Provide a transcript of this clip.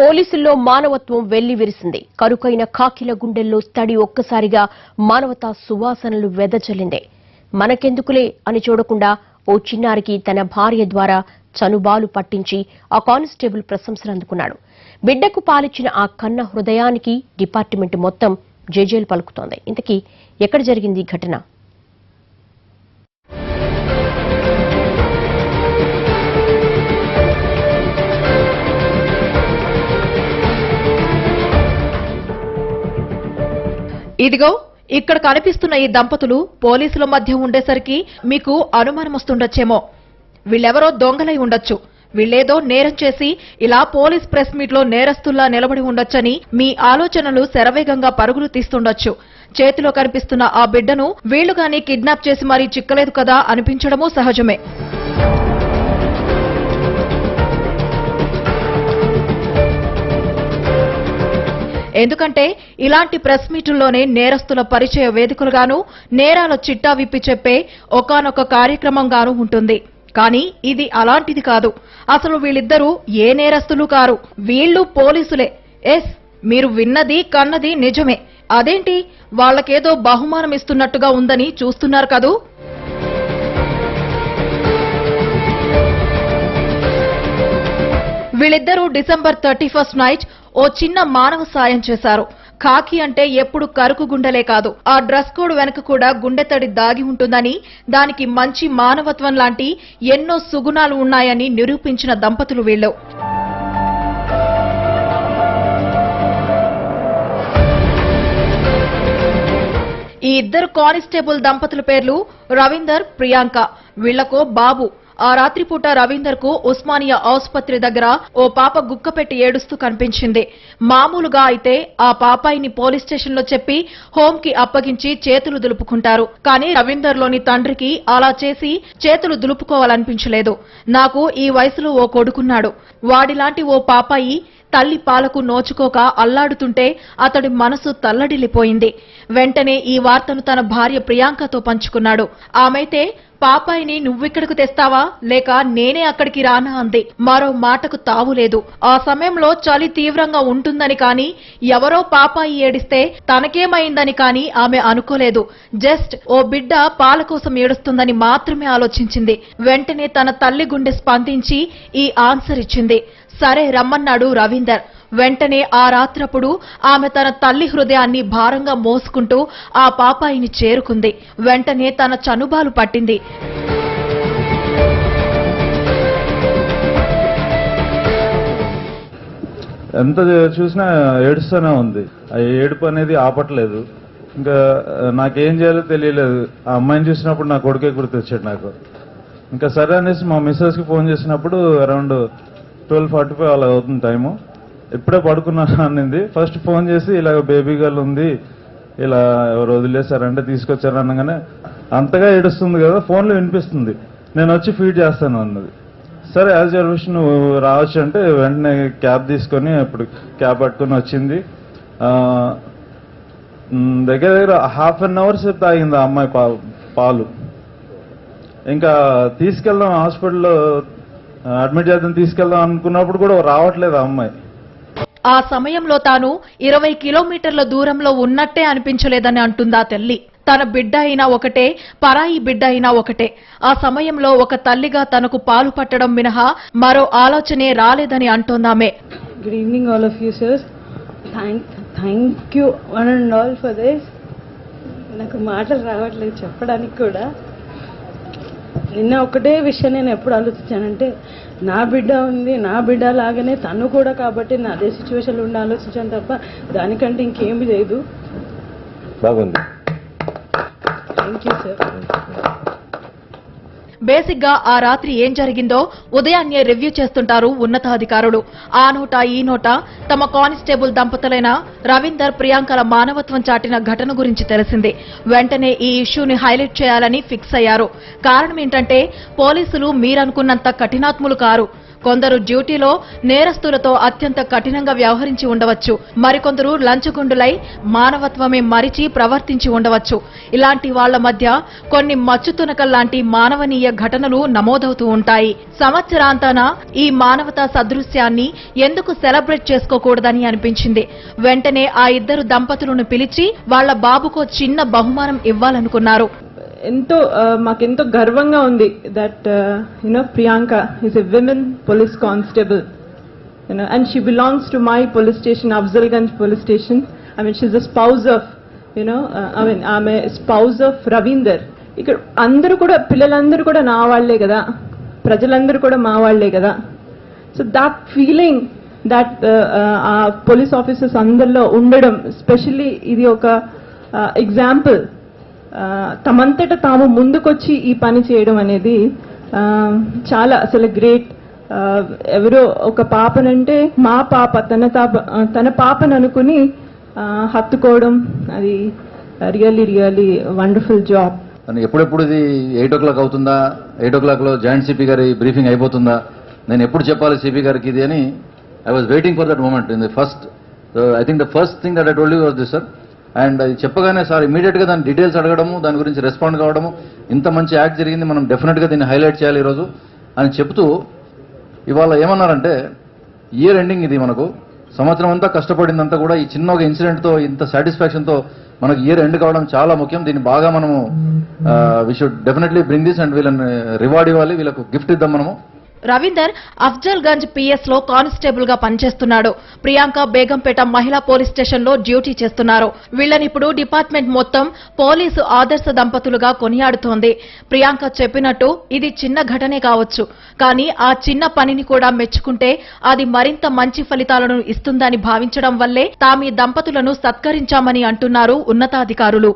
పోలీసుల్లో మానవత్వం వెల్లివిరిసింది. కరుకైన కాకిల గుండెల్లో తడి ఒక్కసారిగా మానవతా సువాసనలు వెదజల్లింది. మనకెందుకులే అని చూడకుండా ఓ చిన్నారికి తన భార్య ద్వారా చనుబాలు పట్టించి ఆ కానిస్టేబుల్ ప్రశంసలు అందుకున్నాడు. బిడ్డకు పాలిచ్చిన ఆ కన్న హృదయానికి డిపార్ట్మెంట్ మొత్తం జేజేలు పలుకుతోంది. ఇంతకీ ఎక్కడ జరిగింది ఘటన? ఇదిగో ఇక్కడ కనిపిస్తున్న ఈ దంపతులు పోలీసుల మధ్య ఉండేసరికి మీకు అనుమానం వస్తుండొచ్చేమో వీళ్ళెవరో దొంగలై ఉండొచ్చు. వీళ్ళేదో నేరం చేసి ఇలా పోలీస్ ప్రెస్ మీట్లో నేరస్తుల్లా నిలబడి ఉండొచ్చని మీ ఆలోచనలు శరవేగంగా పరుగులు తీస్తుండొచ్చు. చేతిలో కనిపిస్తున్న ఆ బిడ్డను వీళ్ళు గాని కిడ్నాప్ చేసి మరీ చిక్కలేదు కదా అనిపించడమూ సహజమే. ఎందుకంటే ఇలాంటి ప్రెస్ మీటుల్లోనే నేరస్తుల పరిచయ వేదికలుగాను నేరాల చిట్టా విప్పి చెప్పే ఒకానొక కార్యక్రమంగాను ఉంటుంది. కానీ ఇది అలాంటిది కాదు. అసలు వీళ్ళిద్దరూ ఏ నేరస్తులు కారు? వీళ్ళు పోలీసులే. ఎస్ మీరు విన్నది కన్నది నిజమే. అదేంటి? వాళ్ళకేదో బహుమానం ఇస్తున్నట్టుగా ఉందని చూస్తున్నారు కదూ? వీళ్ళిద్దరూ డిసెంబర్ థర్టీ ఫస్ట్ నైట్ ఓ చిన్న మానవ సాయం చేశారు. ఖాకీ అంటే ఎప్పుడు కరుకు గుండెలే కాదు. ఆ డ్రెస్ కోడ్ వెనక కూడా గుండెతడి దాగి ఉంటుందని దానికి మంచి మానవత్వం లాంటి ఎన్నో సుగుణాలు ఉన్నాయని నిరూపించిన దంపతులు వీళ్ళు. ఈ ఇద్దరు కానిస్టేబుల్ దంపతుల పేర్లు రవీందర్ ప్రియాంక. వీళ్ళకో బాబు. ఆ రాత్రిపూట రవీందర్కు ఉస్మానియా ఆసుపత్రి దగ్గర ఓ పాప గుక్కపెట్టి ఏడుస్తూ కనిపించింది. మామూలుగా అయితే ఆ పాపాయిని పోలీస్ స్టేషన్లో చెప్పి హోం కి అప్పగించి చేతులు దులుపుకుంటారు. కానీ రవీందర్లోని తండ్రికి అలా చేసి చేతులు దులుపుకోవాలనిపించలేదు. నాకు ఈ వయసులో ఓ కొడుకున్నాడు. వాడిలాంటి ఓ పాపాయి తల్లి పాలకు నోచుకోక అల్లాడుతుంటే అతడి మనసు తల్లడిల్లిపోయింది. వెంటనే ఈ వార్తను తన భార్య ప్రియాంకతో పంచుకున్నాడు. ఆమెతే పాపాయిని నువ్విక్కడకు తెస్తావా? లేక నేనే అక్కడికి రానా? అంది. మరో మాటకు తావులేదు ఆ సమయంలో చలి తీవ్రంగా ఉంటుందని కాని ఎవరో పాపాయి ఏడిస్తే తనకేమైందని కాని ఆమె అనుకోలేదు. జస్ట్ ఓ బిడ్డ పాల కోసం ఏడుస్తుందని మాత్రమే ఆలోచించింది. వెంటనే తన తల్లి గుండె స్పందించి ఈ ఆన్సర్ ఇచ్చింది. సరే రమ్మన్నాడు రవీందర్. వెంటనే ఆ రాత్రప్పుడు ఆమె తన తల్లి హృదయాన్ని భారంగా మోసుకుంటూ ఆ పాపాయిని చేరుకుంది. వెంటనే తన చనుబాలు పట్టింది. ఎంత చూసినా ఏడుస్తూనే ఉంది. ఆ ఏడుపు అనేది ఆపట్లేదు. ఇంకా నాకేం చేయాలో తెలియలేదు. ఆ అమ్మాయిని చూసినప్పుడు నా కొడుకే గుర్తొచ్చాడు నాకు. ఇంకా సరే అనేసి మా మిస్సెస్కి ఫోన్ చేసినప్పుడు అరౌండ్ ట్వెల్వ్ ఫార్టీ ఫైవ్ అలా అవుతుంది టైము ఇప్పుడే పడుకున్నా అనింది. ఫస్ట్ ఫోన్ చేసి ఇలా బేబీ గర్ల్ ఉంది ఇలా ఎవరు వదిలేశారంటే తీసుకొచ్చారు అనగానే అంతగా ఏడుస్తుంది కదా ఫోన్లో వినిపిస్తుంది. నేను వచ్చి ఫీడ్ చేస్తాను అన్నది. సరే యాజ్ యువర్ విష్ నువ్వు రావచ్చు అంటే వెంటనే క్యాబ్ తీసుకొని ఇప్పుడు క్యాబ్ పట్టుకొని వచ్చింది. దగ్గర దగ్గర హాఫ్ అన్ అవర్ సేపు తాగింది ఆ అమ్మాయి పా పాలు. ఇంకా తీసుకెళ్దాం హాస్పిటల్లో అడ్మిట్ చేద్దాం తీసుకెళ్దాం అనుకున్నప్పుడు కూడా రావట్లేదు ఆ అమ్మాయి. ఆ సమయంలో తాను ఇరవై కిలోమీటర్ల దూరంలో ఉన్నట్టే అనిపించలేదని అంటుందా తల్లి. తన బిడ్డ అయినా ఒకటే పరాయి బిడ్డ అయినా ఒకటే. ఆ సమయంలో ఒక తల్లిగా తనకు పాలు పట్టడం మినహా మరో ఆలోచనే రాలేదని అంటోందామే. Good evening, all of you, sirs. Thank, thank you, one and all, for this. నాకు మాటలు రావట్లేదు చెప్పడానికి కూడా. నిన్న ఒకటే విషయం నేను ఎప్పుడు ఆలోచించానంటే నా బిడ్డ ఉంది నా బిడ్డ లాగానే తను కూడా కాబట్టి నా అదే సిచ్యువేషన్లో ఉండి ఆలోచించాను తప్ప దానికంటే ఇంకేమీ లేదు. బాగుంది. థ్యాంక్ యూ సార్ బేసిక్గా ఆ రాత్రి ఏం జరిగిందో ఉదయాన్నే రివ్యూ చేస్తుంటారు ఉన్నతాధికారులు. ఆ నోట ఈ నోట తమ కానిస్టేబుల్ దంపతులైన రవీందర్ ప్రియాంకల మానవత్వం చాటిన ఘటన గురించి తెలిసింది. వెంటనే ఈ ఇష్యూని హైలైట్ చేయాలని ఫిక్స్ అయ్యారు. కారణం ఏంటంటే పోలీసులు మీరనుకున్నంత కఠినాత్ములు కారు. కొందరు డ్యూటీలో నేరస్తులతో అత్యంత కఠినంగా వ్యవహరించి ఉండవచ్చు. మరికొందరు లంచగొండులై మానవత్వమే మరిచి ప్రవర్తించి ఉండవచ్చు. ఇలాంటి వాళ్ళ మధ్య కొన్ని మచ్చుతునకల్లాంటి మానవనీయ ఘటనలు నమోదవుతూ ఉంటాయి. సంవత్సరాంతాన ఈ మానవతా సదృశ్యాన్ని ఎందుకు సెలబ్రేట్ చేసుకోకూడదని అనిపించింది. వెంటనే ఆ ఇద్దరు దంపతులను పిలిచి వాళ్ళ బాబుకో చిన్న బహుమానం ఇవ్వాలనుకున్నారు. ఎంతో మాకెంతో గర్వంగా ఉంది that you know Priyanka is a women police constable you know and she belongs to my police station Afzalgunj police station I mean she's a spouse of you know I mean ఆమె spouse of Ravinder ఇక్కడ అందరూ కూడా పిల్లలందరూ కూడా నా వాళ్ళే కదా. ప్రజలందరూ కూడా మా వాళ్ళే కదా. So that feeling that uh police officers అందరిలో ఉండడం స్పెషల్లీ ఇది ఒక ఎగ్జాంపుల్ తమంతట తాము ముందుకొచ్చి ఈ పని చేయడం అనేది చాలా అసలు గ్రేట్. ఎవరో ఒక పాపనంటే మా పాప తన తన పాపను అనుకుని హత్తుకోవడం అది రియల్లీ రియల్లీ వండర్ఫుల్ జాబ్. ఎప్పుడెప్పుడు ఇది ఎయిట్ ఓ క్లాక్ అవుతుందా? ఎయిట్ ఓ క్లాక్లో జాయింట్ సిపి గారి బ్రీఫింగ్ అయిపోతుందా? నేను ఎప్పుడు చెప్పాలి సిపి గారికి ఇది అని? I was waiting for that moment in the first I think the first thing that I told you was this sir and అది చెప్పగానే సార్ ఇమీడియట్గా దాని డీటెయిల్స్ అడగడము దాని గురించి రెస్పాండ్ కావడము ఇంత మంచి యాక్ట్ జరిగింది మనం డెఫినెట్గా దీన్ని హైలైట్ చేయాలి ఈరోజు అని చెప్తూ ఇవాళ ఏమన్నారంటే ఇయర్ ఎండింగ్ ఇది మనకు. సంవత్సరం అంతా కష్టపడిందంతా కూడా ఈ చిన్న ఒక ఇన్సిడెంట్తో ఇంత సాటిస్ఫాక్షన్తో మనకు ఇయర్ ఎండ్ కావడం చాలా ముఖ్యం. దీన్ని బాగా మనము we should definitely bring this and వీళ్ళని రివార్డ్ ఇవ్వాలి. వీళ్ళకు గిఫ్ట్ ఇద్దాం మనము. రవీందర్ అఫ్జల్ గంజ్ పిఎస్లో కానిస్టేబుల్గా పనిచేస్తున్నాడు. ప్రియాంక బేగంపేట మహిళా పోలీస్ స్టేషన్లో డ్యూటీ చేస్తున్నారు. వీళ్ళనిప్పుడు డిపార్ట్మెంట్ మొత్తం పోలీసు ఆదర్శ దంపతులుగా కొనియాడుతోంది. ప్రియాంక చెప్పినట్టు ఇది చిన్న ఘటనే కావచ్చు. కానీ ఆ చిన్న పనిని కూడా మెచ్చుకుంటే అది మరింత మంచి ఫలితాలను ఇస్తుందని భావించడం వల్లే తామీ దంపతులను సత్కరించామని అంటున్నారు ఉన్నతాధికారులు.